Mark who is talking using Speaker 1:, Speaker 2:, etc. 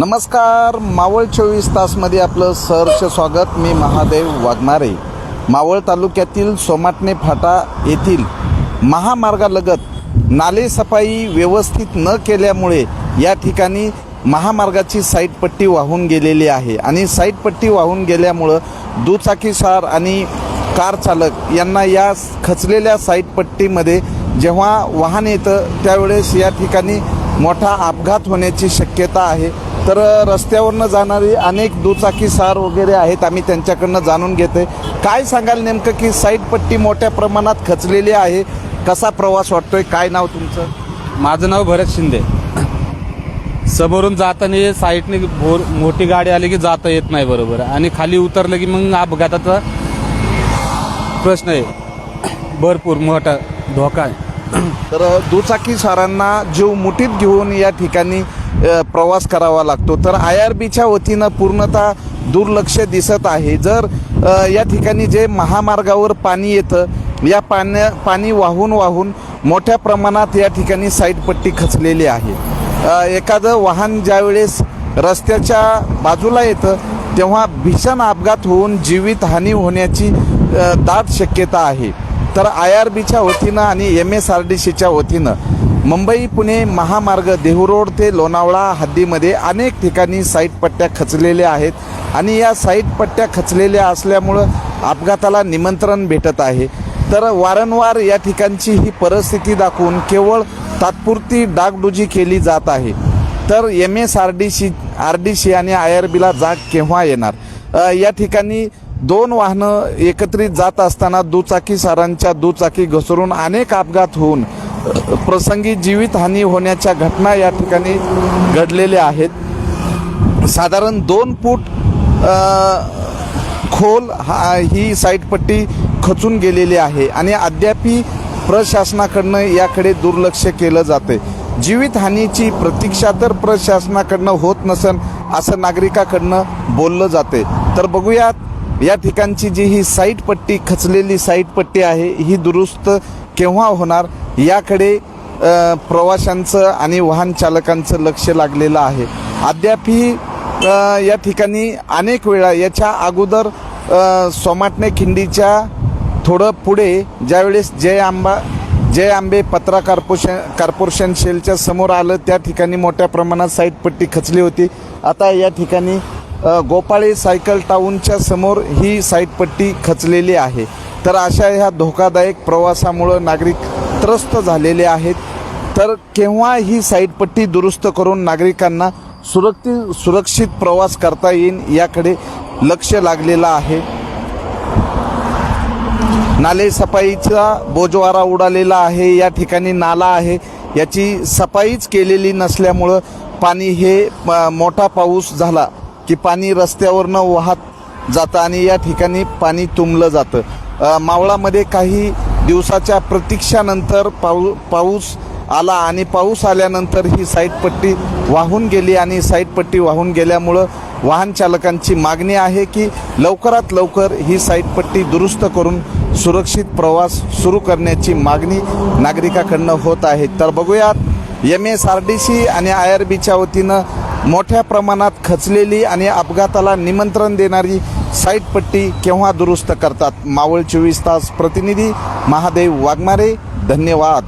Speaker 1: नमस्कार मावळ चोवीस तासमध्ये आपलं सहर्ष स्वागत. मी महादेव वाघमारे. मावळ तालुक्यातील सोमाटणे फाटा येथील महामार्गालगत नाले सफाई व्यवस्थित न केल्यामुळे या ठिकाणी महामार्गाची साईटपट्टी वाहून गेलेली आहे आणि साईटपट्टी वाहून गेल्यामुळं दुचाकीसार आणि कार चालक यांना या खचलेल्या साईटपट्टीमध्ये जेव्हा वाहन येतं त्यावेळेस या ठिकाणी मोठा अपघात होण्याची शक्यता आहे. तर रस्त्यावरनं जाणारी अनेक दुचाकी सार वगैरे आहेत आम्ही त्यांच्याकडनं जाणून घेतोय. काय सांगाल नेमकं की साईड पट्टी मोठ्या प्रमाणात खचलेली आहे? कसा प्रवास वाटतोय? काय नाव तुमचं?
Speaker 2: माझं नाव भरत शिंदे. समोरून जाताना साईडने भोर मोठी गाडी आली की जाता येत नाही बरोबर. आणि खाली उतरलं की मग अपघाताचा प्रश्न आहे. भरपूर मोठा धोका आहे.
Speaker 1: तर दुचाकी सरांना जीव मुठीत घेऊन या ठिकाणी प्रवास करावा लागतो. तर आय आर बीच्या वतीनं पूर्णतः दुर्लक्ष दिसत आहे. जर या ठिकाणी जे महामार्गावर पाणी येतं या पाण्या पाणी वाहून वाहून मोठ्या प्रमाणात या ठिकाणी साईडपट्टी खचलेली आहे. एखादं वाहन ज्यावेळेस रस्त्याच्या बाजूला येतं तेव्हा भीषण अपघात होऊन जीवितहानी होण्याची दाट शक्यता आहे. तर आय आर बीच्या वतीनं आणि एम एस आर डी सीच्या वतीनं मुंबई पुणे महामार्ग देहू ते लोणावळा हद्दीमध्ये अनेक ठिकाणी साईट पट्ट्या खचलेल्या आहेत. आणि या साईट पट्ट्या खचलेल्या असल्यामुळं अपघाताला निमंत्रण भेटत आहे. तर वारंवार या ठिकाणची ही परिस्थिती दाखवून केवळ तात्पुरती डागडुजी केली जात आहे. तर M S R D C R D C आणि आय आर बीला जाग केव्हा येणार? या ठिकाणी दोन वाहनं एकत्रित जात असताना दुचाकी सारांच्या दुचाकी घसरून अनेक अपघात होऊन प्रसंगी जीवितहानी होण्याच्या घटना या ठिकाणी घडलेल्या आहेत. साधारण दोन फूट खोल हा ही साईटपट्टी खचून गेलेली आहे आणि अद्यापी प्रशासनाकडनं याकडे दुर्लक्ष केलं जाते जीवितहानीची प्रतीक्षा तर प्रशासनाकडनं होत नसन असं नागरिकाकडनं बोललं जाते तर बघूयात या ठिकाणची जी ही साईट पट्टी खचलेली साईट पट्टी आहे ही दुरुस्त केव्हा होणार याकडे प्रवाशांचं आणि वाहन चालकांचं लक्ष लागलेलं आहे. अद्यापही या ठिकाणी अनेक वेळा याच्या अगोदर सोमाटणे खिंडीच्या थोडं पुढे ज्यावेळेस जय आंबा जय आंबे पत्रा कार्पोरेशन कार्पोरेशन शेलच्या समोर आलं त्या ठिकाणी मोठ्या प्रमाणात साईटपट्टी खचली होती. आता या ठिकाणी गोपाळे सायकल टाऊनच्या समोर ही साईटपट्टी खचलेली आहे. तर अशा ह्या धोकादायक प्रवासामुळं नागरिक त्रस्त झालेले आहेत. तर केव्हा ही साईटपट्टी दुरुस्त करून नागरिकांना सुरक्षित सुरक्षित प्रवास करता येईल याकडे लक्ष लागलेलं आहे. नाले सफाईचा बोजवारा उडालेला आहे या ठिकाणी नाला आहे. याची सफाईच केलेली नसल्यामुळं पाणी हे मोठा पाऊस झाला. की पाणी रस्त्यावरनं वाहत जातं आणि या ठिकाणी पाणी तुंबलं जातं. मावळामध्ये काही दिवसाच्या प्रतीक्षानंतर पाऊ पाऊस आला आणि पाऊस आल्यानंतर ही साईटपट्टी वाहून गेली आणि साईटपट्टी वाहून गेल्यामुळं वाहन चालकांची मागणी आहे की लवकरात लवकर ही साईटपट्टी दुरुस्त करून सुरक्षित प्रवास सुरू करण्याची मागणी नागरिकाकडनं होत आहे. तर बघूयात M S R D C आणि आय आर बीच्या वतीनं मोठ्या प्रमाणात खचलेली आणि अपघाताला निमंत्रण देणारी साईटपट्टी केव्हा दुरुस्त करतात? मावळ चोवीस तास प्रतिनिधी महादेव वाघमारे धन्यवाद.